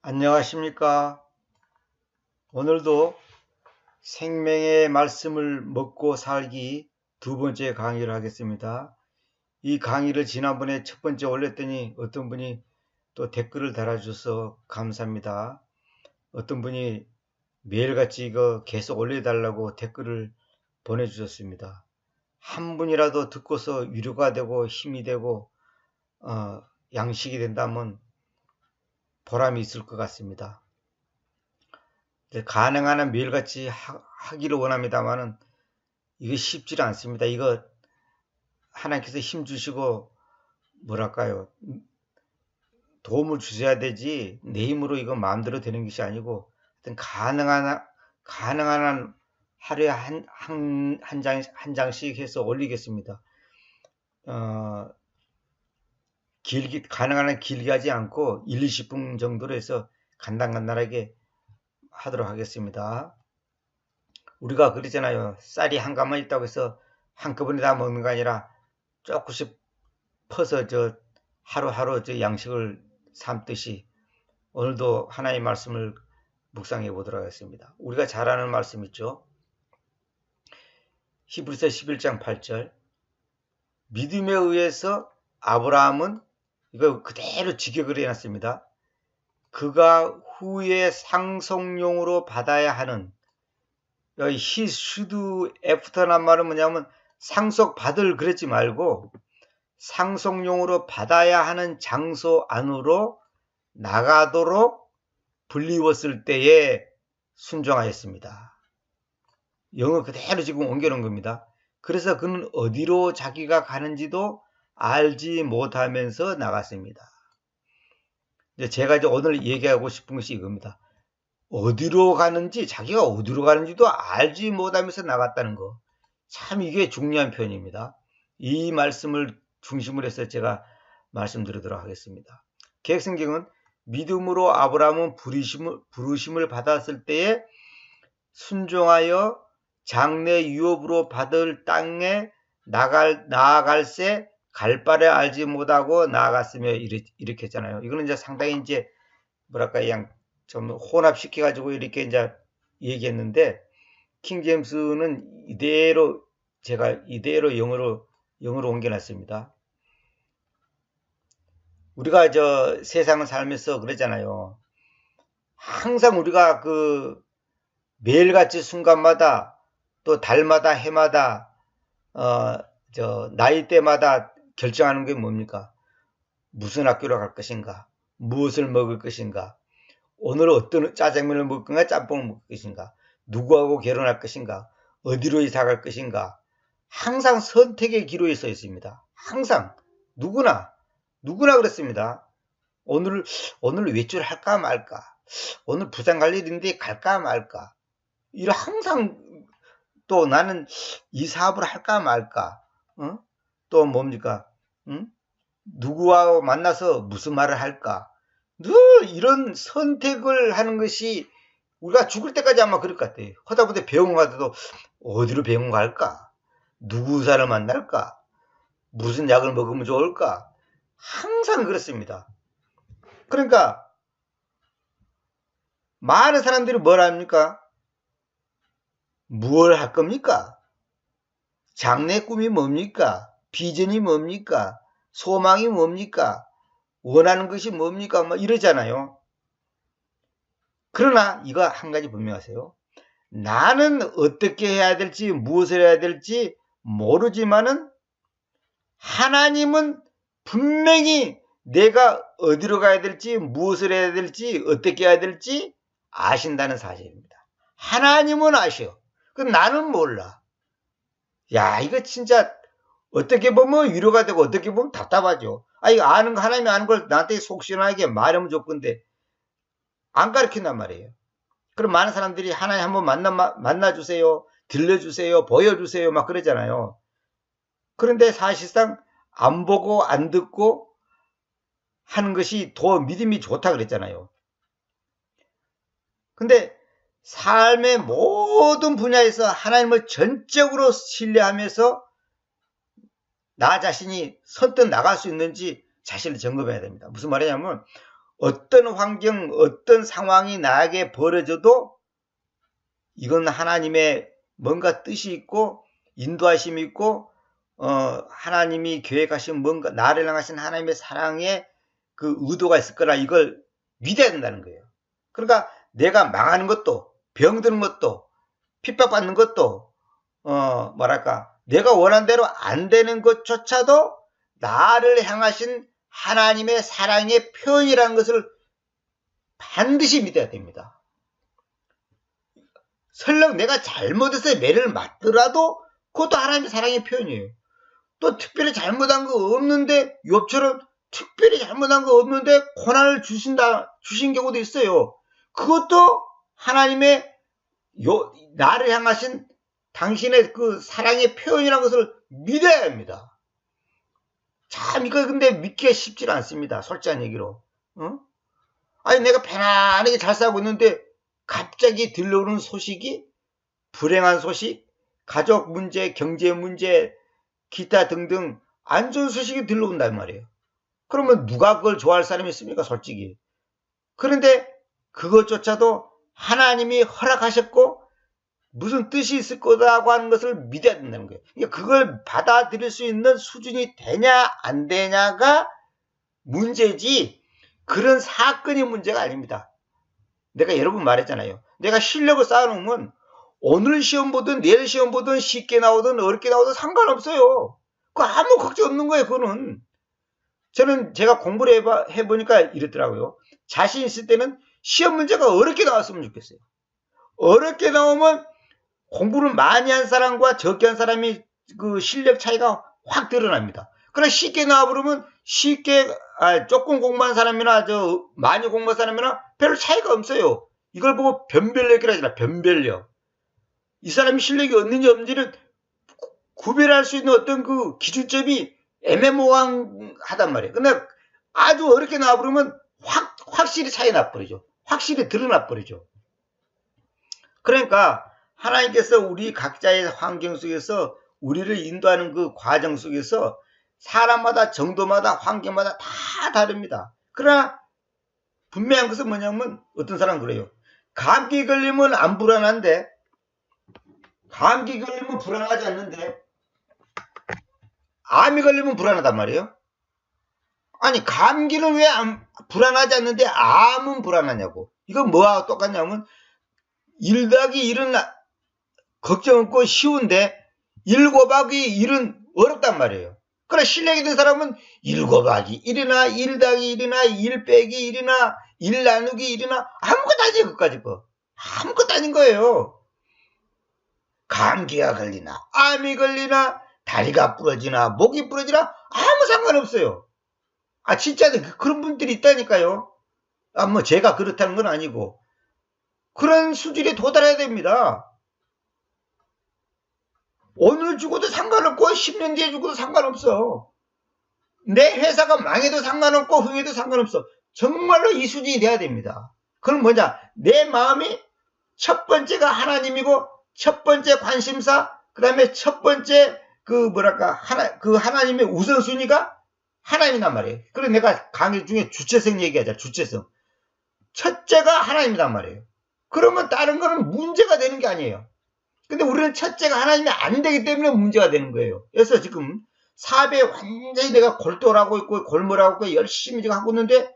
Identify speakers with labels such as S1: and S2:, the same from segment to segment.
S1: 안녕하십니까. 오늘도 생명의 말씀을 먹고 살기 두 번째 강의를 하겠습니다. 이 강의를 지난번에 첫 번째 올렸더니 어떤 분이 또 댓글을 달아주셔서 감사합니다. 어떤 분이 매일같이 이거 계속 올려달라고 댓글을 보내주셨습니다. 한 분이라도 듣고서 위로가 되고 힘이 되고 어, 양식이 된다면 보람이 있을 것 같습니다. 가능한 한 매일같이 하, 기를 원합니다만은 이거 쉽지 않습니다. 이거 하나님께서 힘 주시고 뭐랄까요 도움을 주셔야 되지 내 힘으로 이거 마음대로 되는 것이 아니고 가능한 가능한 한 하루에 한, 한, 한, 장, 한 장씩 해서 올리겠습니다. 어, 길게, 가능한 한 길게 하지 않고 1, 20분 정도로 해서 간단간단하게 하도록 하겠습니다. 우리가 그러잖아요. 쌀이 한 가만 있다고 해서 한꺼번에 다 먹는 거 아니라 조금씩 퍼서 저 하루하루 저 양식을 삼듯이 오늘도 하나의 말씀을 묵상해 보도록 하겠습니다. 우리가 잘 아는 말씀 있죠. 히브리서 11장 8절 믿음에 의해서 아브라함은 이거 그대로 직역을 해놨습니다. 그가 후에 상속용으로 받아야 하는 여기 he should after란 말은 뭐냐면 상속 받을 그랬지 말고 상속용으로 받아야 하는 장소 안으로 나가도록 불리웠을 때에 순종하였습니다. 영어 그대로 지금 옮겨놓은 겁니다. 그래서 그는 어디로 자기가 가는지도 알지 못하면서 나갔습니다. 제가 이제 오늘 얘기하고 싶은 것이 이겁니다. 어디로 가는지 자기가 어디로 가는지도 알지 못하면서 나갔다는 거. 참 이게 중요한 표현입니다. 이 말씀을 중심으로 해서 제가 말씀드리도록 하겠습니다. 계획성경은 믿음으로 아브라함은 부르심을, 부르심을 받았을 때에 순종하여 장래 유업으로 받을 땅에 나갈, 나아갈새 갈 바를 알지 못하고 나아갔으며 이렇게 했잖아요. 이거는 이제 상당히 이제 뭐랄까 그냥 좀 혼합시켜 가지고 이렇게 이제 얘기했는데 킹 제임스는 이대로 제가 이대로 영어로 영어로 옮겨놨습니다. 우리가 저 세상을 살면서 그러잖아요. 항상 우리가 그 매일같이 순간마다 또 달마다 해마다 어 저 나이 때마다 결정하는 게 뭡니까? 무슨 학교로 갈 것인가? 무엇을 먹을 것인가? 오늘 어떤 짜장면을 먹을 건가? 짬뽕을 먹을 것인가? 누구하고 결혼할 것인가? 어디로 이사 갈 것인가? 항상 선택의 기로에 서 있습니다. 항상 누구나 누구나 그렇습니다. 오늘 오늘 외출 할까 말까? 오늘 부산 갈 일인데 갈까 말까? 이런 항상 또 나는 이 사업을 할까 말까? 어? 또 뭡니까? 응? 누구와 만나서 무슨 말을 할까? 늘 이런 선택을 하는 것이 우리가 죽을 때까지 아마 그럴 것 같아요. 하다보다 병원 가도 어디로 병원 갈까? 누구 사람을 만날까? 무슨 약을 먹으면 좋을까? 항상 그렇습니다. 그러니까 많은 사람들이 뭘 합니까? 무엇을 할 겁니까? 장래 꿈이 뭡니까? 비전이 뭡니까? 소망이 뭡니까? 원하는 것이 뭡니까? 뭐 이러잖아요. 그러나 이거 한 가지 분명하세요. 나는 어떻게 해야 될지 무엇을 해야 될지 모르지만은 하나님은 분명히 내가 어디로 가야 될지 무엇을 해야 될지 어떻게 해야 될지 아신다는 사실입니다. 하나님은 아셔. 그 나는 몰라. 야 이거 진짜 어떻게 보면 위로가 되고 어떻게 보면 답답하죠. 아 이거 아는 거 하나님이 아는 걸 나한테 속 시원하게 말하면 좋건데 안 가르친단 말이에요. 그럼 많은 사람들이 하나님 한번 만나 만나주세요, 들려주세요, 보여주세요 막 그러잖아요. 그런데 사실상 안 보고 안 듣고 하는 것이 더 믿음이 좋다 그랬잖아요. 근데 삶의 모든 분야에서 하나님을 전적으로 신뢰하면서 나 자신이 선뜻 나갈 수 있는지 자신을 점검해야 됩니다. 무슨 말이냐면 어떤 환경, 어떤 상황이 나에게 벌어져도 이건 하나님의 뭔가 뜻이 있고 인도하심이 있고 어, 하나님이 계획하신 뭔가 나를 향하신 하나님의 사랑의 그 의도가 있을 거라 이걸 믿어야 된다는 거예요. 그러니까 내가 망하는 것도 병드는 것도 핍박받는 것도 어 뭐랄까 내가 원한 대로 안 되는 것조차도 나를 향하신 하나님의 사랑의 표현이라는 것을 반드시 믿어야 됩니다. 설령 내가 잘못해서 매를 맞더라도 그것도 하나님의 사랑의 표현이에요. 또 특별히 잘못한 거 없는데 욥처럼 특별히 잘못한 거 없는데 고난을 주신다 주신 경우도 있어요. 그것도 하나님의 요, 나를 향하신 당신의 그 사랑의 표현이라는 것을 믿어야 합니다. 참 이거 근데 믿기가 쉽지 않습니다. 솔직한 얘기로. 어? 아니 내가 편안하게 잘 살고 있는데 갑자기 들려오는 소식이 불행한 소식, 가족 문제, 경제 문제, 기타 등등 안 좋은 소식이 들려온단 말이에요. 그러면 누가 그걸 좋아할 사람이 있습니까? 솔직히. 그런데 그것조차도 하나님이 허락하셨고 무슨 뜻이 있을 거다고 하는 것을 믿어야 된다는 거예요. 그러니까 그걸 받아들일 수 있는 수준이 되냐 안 되냐가 문제지 그런 사건이 문제가 아닙니다. 내가 여러 분 말했잖아요. 내가 실력을 쌓아놓으면 오늘 시험 보든 내일 시험 보든 쉽게 나오든 어렵게 나오든 상관없어요. 그 아무 걱정 없는 거예요. 그거는. 저는 제가 공부를 해봐, 해보니까 이렇더라고요. 자신 있을 때는 시험 문제가 어렵게 나왔으면 좋겠어요. 어렵게 나오면 공부를 많이 한 사람과 적게 한 사람이 그 실력 차이가 확 드러납니다. 그러나 쉽게 나와버리면 쉽게 아, 조금 공부한 사람이나 저 많이 공부한 사람이나 별로 차이가 없어요. 이걸 보고 변별력이라 하잖아. 변별력. 이 사람이 실력이 없는지 없는지를 구별할 수 있는 어떤 그 기준점이 애매모호하단 말이에요. 근데 아주 어렵게 나와버리면 확, 확실히 차이 나버리죠. 확실히 드러나버리죠. 그러니까 하나님께서 우리 각자의 환경 속에서 우리를 인도하는 그 과정 속에서 사람마다 정도마다 환경마다 다 다릅니다. 그러나 분명한 것은 뭐냐면 어떤 사람은 그래요. 감기 걸리면 안 불안한데 감기 걸리면 불안하지 않는데 암이 걸리면 불안하단 말이에요. 아니 감기는 왜 안, 불안하지 않는데 암은 불안하냐고. 이건 뭐하고 똑같냐면 1 더하기 1은 걱정 없고 쉬운데 1 곱하기 1은 어렵단 말이에요. 그래 실력이 된 사람은 1 곱하기 1이나 1 더하기 1이나 1 빼기 1이나 1 나누기 1이나 아무것도 아니에요. 그까지 거. 아무것도 아닌 거예요. 감기가 걸리나 암이 걸리나 다리가 부러지나 목이 부러지나 아무 상관없어요. 아 진짜 그, 그런 분들이 있다니까요. 아 뭐 제가 그렇다는 건 아니고 그런 수준에 도달해야 됩니다. 오늘 죽어도 상관없고 10년 뒤에 죽어도 상관없어. 내 회사가 망해도 상관없고 흥해도 상관없어. 정말로 이 수준이 돼야 됩니다. 그럼 뭐냐? 내 마음이 첫 번째가 하나님이고 첫 번째 관심사, 그 다음에 첫 번째 그 뭐랄까 하나 그 하나님의 우선순위가 하나님이란 말이에요. 그래서 내가 강의 중에 주체성 얘기하자. 주체성. 첫째가 하나님이란 말이에요. 그러면 다른 거는 문제가 되는 게 아니에요. 근데 우리는 첫째가 하나님이 안 되기 때문에 문제가 되는 거예요. 그래서 지금 사업에 완전히 내가 골똘하고 있고 골몰하고 있고 열심히 지금 하고 있는데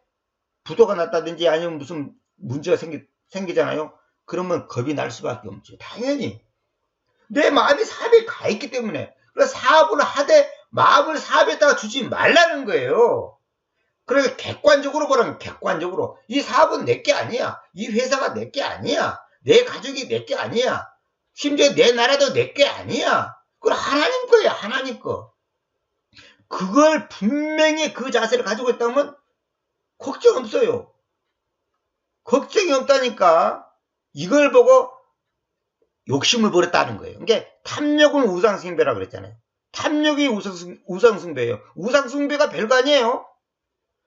S1: 부도가 났다든지 아니면 무슨 문제가 생기, 생기잖아요. 그러면 겁이 날 수밖에 없죠. 당연히. 내 마음이 사업에 가 있기 때문에. 그래서 사업을 하되 마음을 사업에다가 주지 말라는 거예요. 그래서 객관적으로 보라면 객관적으로 이 사업은 내 게 아니야. 이 회사가 내 게 아니야. 내 가족이 내 게 아니야. 심지어 내 나라도 내 게 아니야. 그건 하나님 거야, 하나님 거. 그걸 분명히 그 자세를 가지고 있다면 걱정 없어요. 걱정이 없다니까 이걸 보고 욕심을 버렸다는 거예요. 그러니까 탐욕은 우상숭배라고 그랬잖아요. 탐욕이 우상숭, 우상숭배예요. 우상숭배가 별거 아니에요.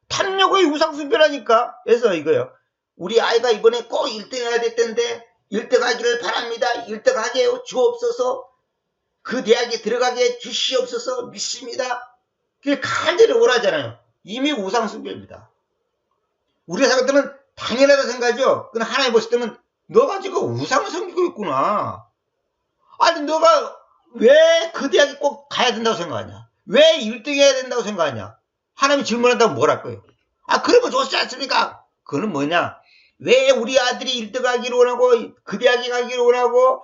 S1: 탐욕의 우상숭배라니까. 그래서 이거요. 우리 아이가 이번에 꼭 1등 해야 될 텐데 1등 하기를 바랍니다. 1등 하게 주옵소서. 그 대학에 들어가게 주시옵소서 믿습니다. 그게 간절히 오라잖아요. 이미 우상숭배입니다. 생각할 때는 당연하다 생각하죠. 근데 하나님 보실 때는 너가 지금 우상을 섬기고 있구나. 아니 너가 왜 그 대학에 꼭 가야 된다고 생각하냐? 왜 1등 해야 된다고 생각하냐? 하나님이 질문한다면 뭘할 거예요? 아거 좋지 않습니까? 그거는 뭐냐? 왜 우리 아들이 1등 하기를 원하고 그 대학에 가기를 원하고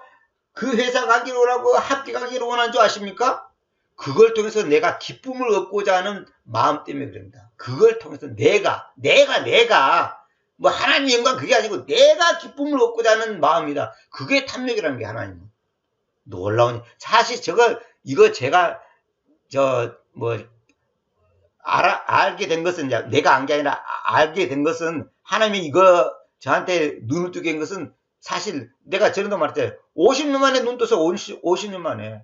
S1: 그 회사 가기를 원하고 학교 가기를 원하는 줄 아십니까? 그걸 통해서 내가 기쁨을 얻고자 하는 마음 때문에 그럽니다. 그걸 통해서 내가, 내가, 내가, 뭐 하나님 영광 그게 아니고 내가 기쁨을 얻고자 하는 마음이다. 그게 탐욕이라는 게 하나님. 놀라운, 사실 저거, 이거 제가, 저, 뭐, 알아, 알게 된 것은, 내가 안 게 아니라 알게 된 것은 하나님이 이거 저한테 눈을 뜨게 한 것은 사실 내가 전에도 말했잖아요. 50년 만에 눈 떠서 50, 50년 만에.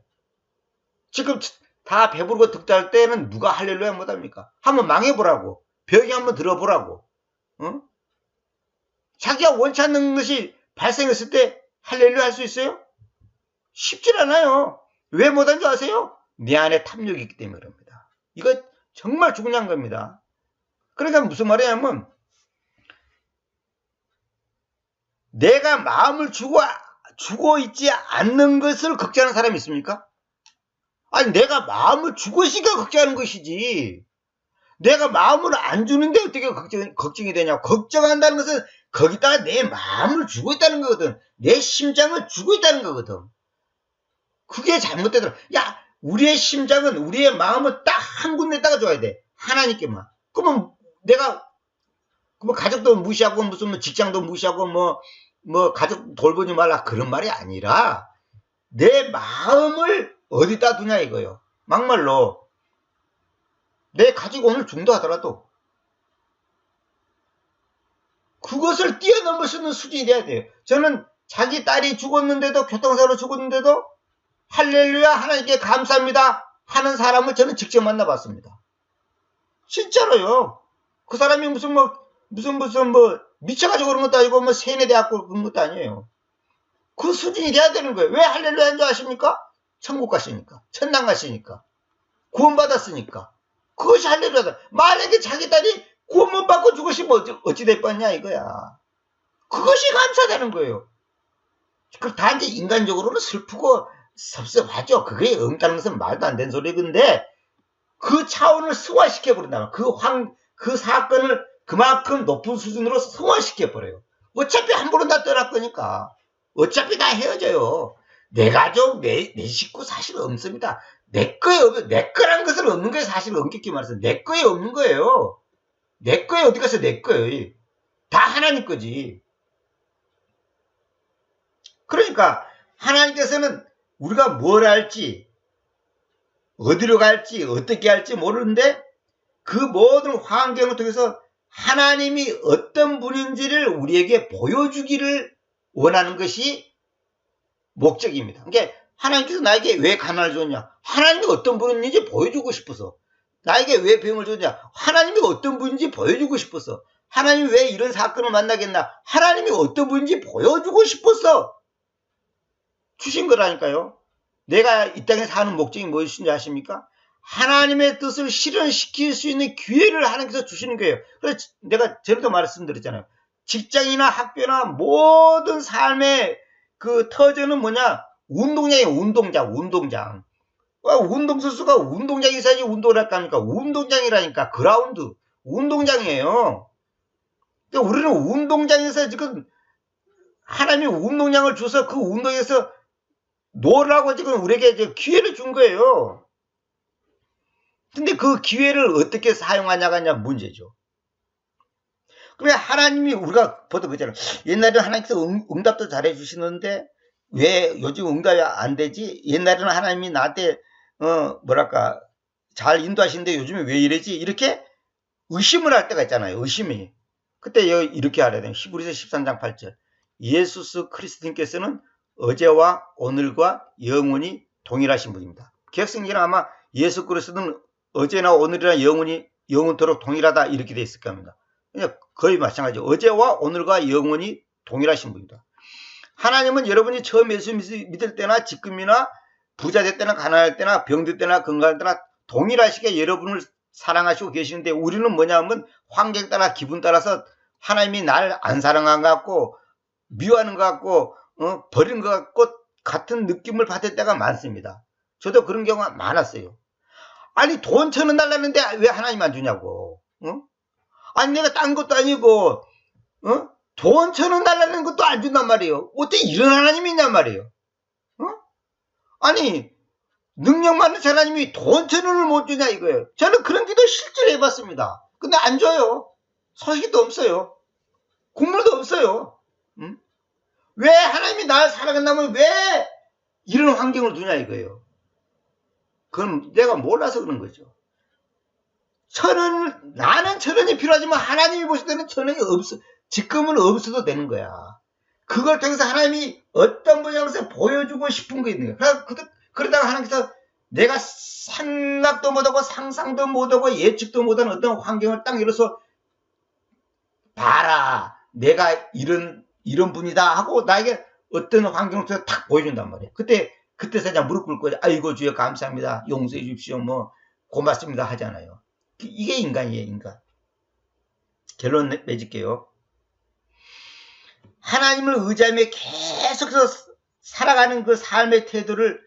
S1: 지금 다 배부르고 득달할 때는 누가 할렐루야 못합니까? 한번 망해보라고. 벽에 한번 들어보라고. 어? 자기가 원치 않는 것이 발생했을 때 할렐루야 할 수 있어요? 쉽질 않아요. 왜 못한 줄 아세요? 내 안에 탐욕이 있기 때문에 그럽니다. 이거 정말 중요한 겁니다. 그러니까 무슨 말이냐면 내가 마음을 주고 주고 있지 않는 것을 걱정하는 사람이 있습니까? 아니 내가 마음을 주고 있으니까 걱정하는 것이지. 내가 마음을 안 주는데 어떻게 걱정, 걱정이 되냐. 걱정한다는 것은 거기다가 내 마음을 주고 있다는 거거든. 내 심장을 주고 있다는 거거든. 그게 잘못되더라. 야, 우리의 심장은 우리의 마음을 딱한 군데다가 줘야 돼. 하나님께만. 그러면 내가 뭐 가족도 무시하고 무슨 뭐 직장도 무시하고 뭐 뭐뭐 가족 돌보지 말라 그런 말이 아니라 내 마음을 어디다 두냐 이거요. 막말로 내 가족 오늘 중도하더라도 그것을 뛰어넘을 수 있는 수준이 돼야 돼요. 저는 자기 딸이 죽었는데도 교통사로 죽었는데도 할렐루야 하나님께 감사합니다 하는 사람을 저는 직접 만나봤습니다. 진짜로요. 그 사람이 무슨 뭐 무슨 무슨 뭐 미쳐가지고 그런 것도 아니고 뭐 세뇌대학교 그런 것도 아니에요. 그 수준이 돼야 되는 거예요. 왜 할렐루야 한줄 아십니까? 천국 가시니까. 천당 가시니까. 구원받았으니까. 그것이 할렐루야다. 만약에 자기 딸이 구원 못 받고 죽으시면 어찌, 어찌 될 뻔냐 이거야. 그것이 감사되는 거예요. 그 단지 인간적으로는 슬프고 섭섭하죠. 그게 응다는 것은 말도 안 되는 소리 근데 그 차원을 승화시켜 버린다. 그 황, 그 사건을 그만큼 높은 수준으로 승화시켜 버려요. 어차피 한 번은 다 떠날 거니까. 어차피 다 헤어져요. 내 가족, 내, 내 식구 사실 없습니다. 내 거에 없는, 내 거란 것은 없는 거예요. 사실 엄격히 말해서. 내 거에 없는 거예요. 내 거에 어디 가서 내 거예요. 다 하나님 거지. 그러니까 하나님께서는 우리가 뭘 할지, 어디로 갈지, 어떻게 할지 모르는데 그 모든 환경을 통해서 하나님이 어떤 분인지를 우리에게 보여주기를 원하는 것이 목적입니다. 그러니까 하나님께서 나에게 왜 가난을 줬냐? 하나님이 어떤 분인지 보여주고 싶어서. 나에게 왜 병을 줬냐? 하나님이 어떤 분인지 보여주고 싶어서. 하나님이 왜 이런 사건을 만나겠나? 하나님이 어떤 분인지 보여주고 싶어서 주신 거라니까요. 내가 이 땅에 사는 목적이 무엇인지 아십니까? 하나님의 뜻을 실현시킬 수 있는 기회를 하나님께서 주시는 거예요. 그래서 내가 전에도 말씀드렸잖아요. 직장이나 학교나 모든 삶의 그 터전은 뭐냐? 운동장이에요. 운동장, 운동장. 운동선수가 운동장에 있어야지 운동을 할까 합니까? 운동장이라니까. 그라운드. 운동장이에요. 그러니까 우리는 운동장에서 지금 하나님이 운동장을 줘서 그 운동에서 놀라고 지금 우리에게 기회를 준 거예요. 근데 그 기회를 어떻게 사용하냐가 문제죠. 그래 하나님이 우리가 보다 그잖아 옛날에는 하나님께서 응, 응답도 잘해 주시는데 왜 요즘 응답이 안 되지? 옛날에는 하나님이 나한테 어 뭐랄까 잘 인도하시는데 요즘에 왜 이러지? 이렇게 의심을 할 때가 있잖아요. 의심이. 그때 이렇게 하려 돼요. 히브리서 13장 8절. 예수스 크리스틴께서는 어제와 오늘과 영원히 동일하신 분입니다. 개혁성경은 아마 예수 그리스도는 어제나 오늘이나 영원히 영원토록 동일하다 이렇게 돼 있을 겁니다. 거의 마찬가지. 어제와 오늘과 영원히 동일하신 분입니다. 하나님은 여러분이 처음 예수 믿을 때나 지금이나 부자 될 때나 가난할 때나 병들 때나 건강할 때나 동일하시게 여러분을 사랑하시고 계시는데 우리는 뭐냐면 환경 따라 기분 따라서 하나님이 날안 사랑한 것 같고 미워하는 것 같고 어, 버린 것 같고 같은 느낌을 받을 때가 많습니다. 저도 그런 경우가 많았어요. 아니 돈 천원 달라는데 왜 하나님 안 주냐고. 어? 아니 내가 딴 것도 아니고 어? 돈천원 달라는 것도 안 준단 말이에요. 어떻게 이런 하나님이 있냔 말이에요. 어? 아니 능력 많은 하나님이 돈 천 원을 못 주냐 이거예요. 저는 그런 기도 실제로 해봤습니다. 근데 안 줘요. 소식도 없어요. 국물도 없어요. 응? 왜 하나님이 나를 사랑한다면 왜 이런 환경을 두냐 이거예요. 그럼 내가 몰라서 그런 거죠. 천원, 나는 천원이 필요하지만 하나님이 보실 때는 천원이 없어, 지금은 없어도 되는 거야. 그걸 통해서 하나님이 어떤 분야에서 보여주고 싶은 게 있는 거야. 그러다- 그러다가 하나님께서 내가 생각도 못하고 상상도 못하고 예측도 못한 어떤 환경을 딱 열어서 봐라. 내가 이런, 이런 분이다 하고 나에게 어떤 환경을 통해서 탁 보여준단 말이야. 그때, 그때서 그냥 무릎 꿇고, 아이고, 주여 감사합니다. 용서해 주십시오. 뭐, 고맙습니다. 하잖아요. 이게 인간이에요, 인간. 결론 내- 맺을게요. 하나님을 의지하며 계속해서 살아가는 그 삶의 태도를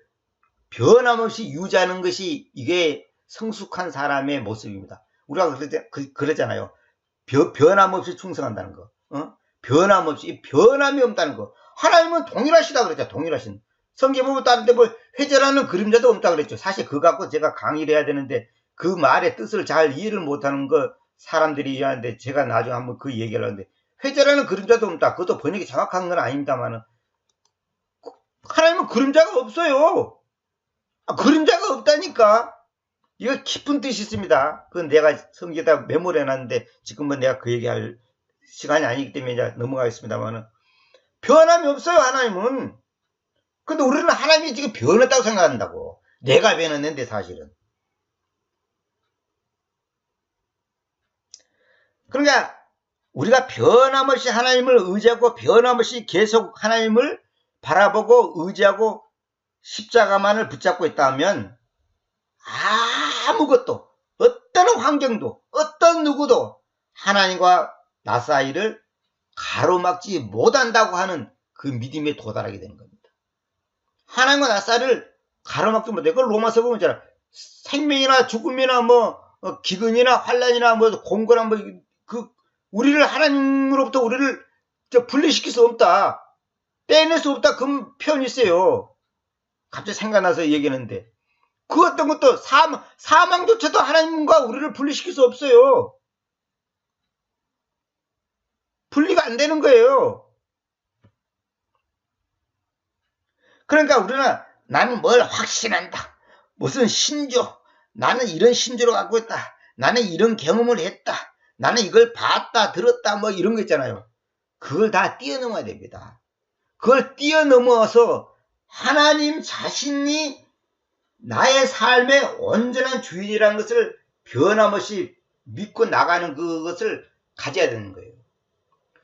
S1: 변함없이 유지하는 것이 이게 성숙한 사람의 모습입니다. 우리가 그, 그러잖 아요. 변, 변함없이 충성한다는 거. 어? 변함없이 변함이 없다는 거. 하나님은 동일하시다 그랬죠. 동일하신. 성경 보면 다른 데 뭐 회절하는 그림자도 없다 그랬죠. 사실 그거 갖고 제가 강의를 해야 되는데 그 말의 뜻을 잘 이해를 못하는 거 사람들이 이해하는데 제가 나중에 한번 그 얘기를 하는데 회절하는 그림자도 없다. 그것도 번역이 정확한 건 아닙니다만은 하나님은 그림자가 없어요. 아, 그림자가 없다니까. 이거 깊은 뜻이 있습니다. 그건 내가 성경에다 메모를 해놨는데 지금은 내가 그 얘기할 시간이 아니기 때문에 이제 넘어가겠습니다만은 변함이 없어요 하나님은. 근데 우리는 하나님이 지금 변했다고 생각한다고. 내가 변했는데 사실은. 그러니까 우리가 변함없이 하나님을 의지하고 변함없이 계속 하나님을 바라보고 의지하고 십자가만을 붙잡고 있다면 아무것도 어떤 환경도 어떤 누구도 하나님과 나 사이를 가로막지 못한다고 하는 그 믿음에 도달하게 되는 겁니다. 하나님과 나 사이를 가로막지 못해. 그걸 로마서 보면 있잖아. 생명이나 죽음이나 뭐 어, 기근이나 환란이나 뭐 공고나 뭐 그 우리를 하나님으로부터 우리를 저 분리시킬 수 없다. 떼낼 수 없다. 그 표현이 있어요. 갑자기 생각나서 얘기하는데 그 어떤 것도 사망, 사망조차도 하나님과 우리를 분리시킬 수 없어요. 분리가 안 되는 거예요. 그러니까 우리는 나는 뭘 확신한다. 무슨 신조. 나는 이런 신조를 갖고 있다. 나는 이런 경험을 했다. 나는 이걸 봤다, 들었다, 뭐 이런 거 있잖아요. 그걸 다 뛰어넘어야 됩니다. 그걸 뛰어넘어서 하나님 자신이 나의 삶의 온전한 주인이라는 것을 변함없이 믿고 나가는 그것을 가져야 되는 거예요.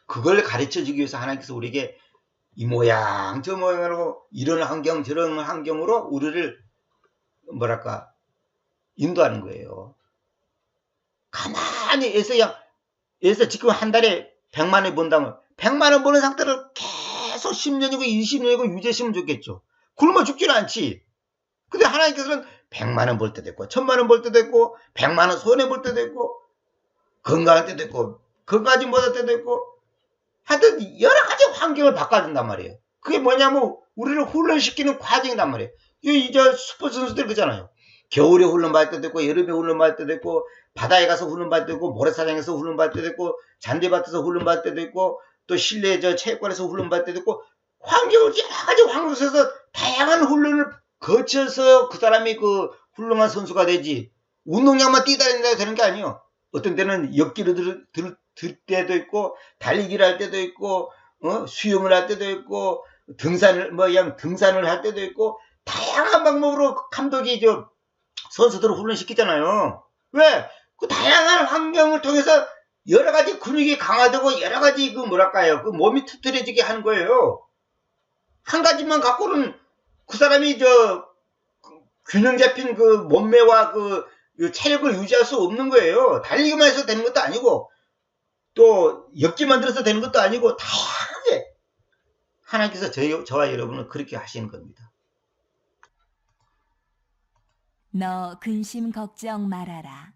S1: 그걸 가르쳐 주기 위해서 하나님께서 우리에게 이 모양 저 모양으로 이런 환경 저런 환경으로 우리를 뭐랄까 인도하는 거예요. 가만히 그냥 해서 지금 한 달에 100만 원 번다면 100만 원 버는 상태를 계속 10년이고 20년이고 유지했으면 좋겠죠. 굶어 죽지는 않지. 근데 하나님께서는 100만 원 벌 때도 있고 1000만 원 벌 때도 있고 100만 원 손해 볼 때도 있고 건강할 때도 있고 건강하지 못할 때도 있고 하여튼 여러 가지 환경을 바꿔준단 말이에요. 그게 뭐냐면 우리를 훈련시키는 과정이란 말이에요. 이제 스포츠 선수들 그잖아요. 겨울에 훈련받을 때도 있고 여름에 훈련받을 때도 있고 바다에 가서 훈련받을 때도 있고 모래사장에서 훈련받을 때도 있고 잔디밭에서 훈련받을 때도 있고 또 실내 저 체육관에서 훈련받을 때도 있고 환경을 여러 가지 환경에서 다양한 훈련을 거쳐서 그 사람이 그 훌륭한 선수가 되지 운동량만 뛰다닌다 되는 게 아니에요. 어떤 때는 역기를 들, 들, 들 때도 있고 달리기를 할 때도 있고 어? 수영을 할 때도 있고 등산을 뭐 그냥 등산을 할 때도 있고 다양한 방법으로 감독이 저 선수들을 훈련시키잖아요. 왜? 그 다양한 환경을 통해서 여러 가지 근육이 강화되고 여러 가지 그 뭐랄까요 그 몸이 튼튼해지게 하는 거예요. 한 가지만 갖고는 그 사람이 저 균형 잡힌 그 몸매와 그 체력을 유지할 수 없는 거예요. 달리기만 해서 되는 것도 아니고 또 엮기 만들어서 되는 것도 아니고 다양하게 하나님께서 저희, 저와 여러분을 그렇게 하시는 겁니다.
S2: 너 근심 걱정 말아라.